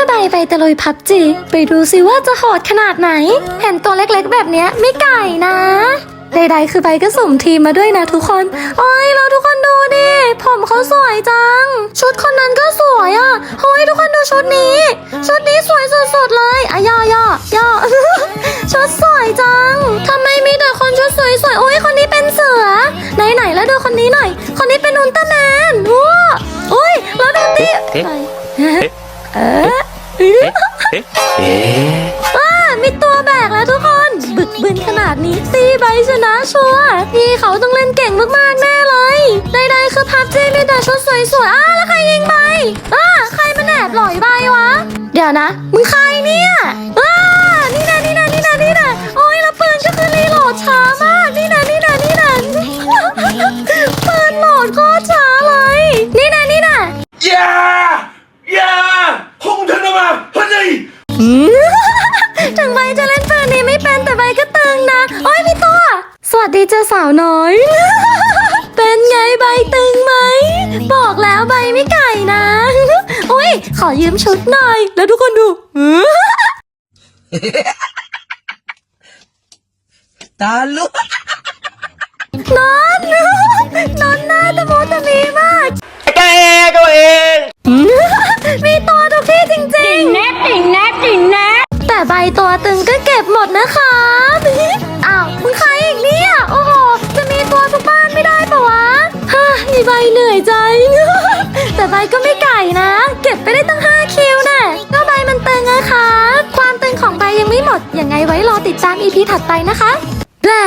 มื่อใบไปตะลุยพับจีไปดูสิว่าจะโหดขนาดไหน เห็นตัวเล็กๆ แบบเนี้ยไม่ไก่นะ ใดๆคือใบก็สุ่มทีมมาด้วยนะทุกคน โอ้ยเราทุกคนดูดิ ผมเขาสวยจัง ชุดคนนั้นก็สวยอะโอ้ยทุกคนดูชุดนี้ ชุดนี้สวยสุดๆเลยอะย่อย่อย่อชุดสวยจังทำไมมีแต่คนชุดสวยๆโอ้ยคนนี้เป็นเสือ ไหนๆแล้วดูคนนี้หน่อย คนนี้เป็นอุลตร้าแมนว้าอุ้ยแล้วดูดิเอ๊ะเอ๊ะ เอ๊ะเอ๊ะว้ามีตัวแบกแล้วทุกคน บึกบึนขนาดนี้ซีใบชนะชัวร์พี่เขาต้องเล่นเก่งมากๆแน่เลยใดๆคือพับจีมีแต่ชุดสวยๆอ้าแล้วใครยิงใบอ้าใครมาแอบหลอยใบวะ เดี๋ยวนะ มึงใครเนี่ย แต่ใบก็ตึงนะโอ้ยพี่ตัว สวัสดีเจ้าสาวน้อย เป็นไงใบตึงไหม บอกแล้วใบไม่ไก่นะโอ้ยขอยืมชุดหน่อย แล้วทุกคนดู Talo! นอน ใบตัวตึงก็เก็บหมดนะคะอ้าวมึงใครอีกเนี่ย โอ้โห จะมีตัวทุกบ้านไม่ได้ปะวะฮ่ามีใบเหนื่อยใจ แต่ใบก็ไม่ไก่นะ เก็บไปได้ตั้ง5คิวน่ะก็ใบมันตึงอะคะ ความตึงของใบยังไม่หมด ยังไงไว้รอติดตามอีพีถัดไปนะคะแด่